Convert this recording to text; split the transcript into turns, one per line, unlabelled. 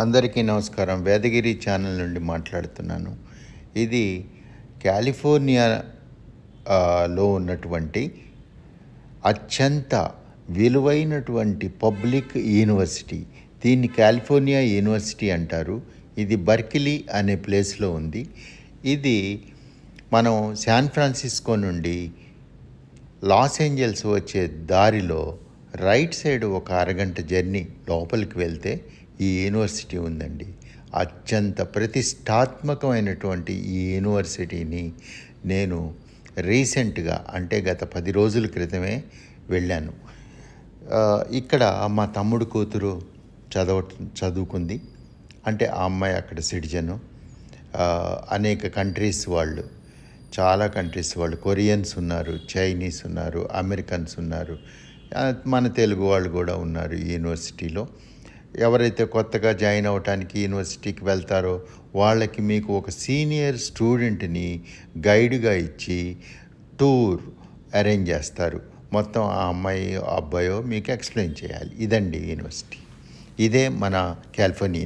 అందరికీ నమస్కారం. వేదగిరి ఛానల్ నుండి మాట్లాడుతున్నాను. ఇది కాలిఫోర్నియా లో ఉన్నటువంటి అత్యంత విలువైనటువంటి పబ్లిక్ యూనివర్సిటీ. దీన్ని కాలిఫోర్నియా యూనివర్సిటీ అంటారు. ఇది బర్కిలీ అనే ప్లేస్లో ఉంది. ఇది మనం శాన్ ఫ్రాన్సిస్కో నుండి లాస్ ఏంజల్స్ వచ్చే దారిలో రైట్ సైడ్ ఒక అరగంట జర్నీ లోపలికి వెళ్తే ఈ యూనివర్సిటీ ఉందండి. అత్యంత ప్రతిష్టాత్మకమైనటువంటి ఈ యూనివర్సిటీని నేను రీసెంట్గా అంటే గత పది రోజుల క్రితమే వెళ్ళాను. ఇక్కడ మా తమ్ముడు కూతురు చదవ చదువుకుంది. అంటే ఆ అమ్మాయి అక్కడ సిటిజను. అనేక కంట్రీస్ వాళ్ళు చాలా కంట్రీస్ వాళ్ళు కొరియన్స్ ఉన్నారు చైనీస్ ఉన్నారు అమెరికన్స్ ఉన్నారు. మన తెలుగు వాళ్ళు కూడా ఉన్నారు ఈ యూనివర్సిటీలో. ఎవరైతే కొత్తగా జాయిన్ అవ్వటానికి యూనివర్సిటీకి వెళ్తారో వాళ్ళకి మీకు ఒక సీనియర్ స్టూడెంట్ని గైడ్గా ఇచ్చి టూర్ అరేంజ్ చేస్తారు. మొత్తం ఆ అమ్మాయి అబ్బాయో మీకు ఎక్స్ప్లెయిన్ చేయాలి. ఇదండి యూనివర్సిటీ. ఇదే మన కాలిఫోర్నియా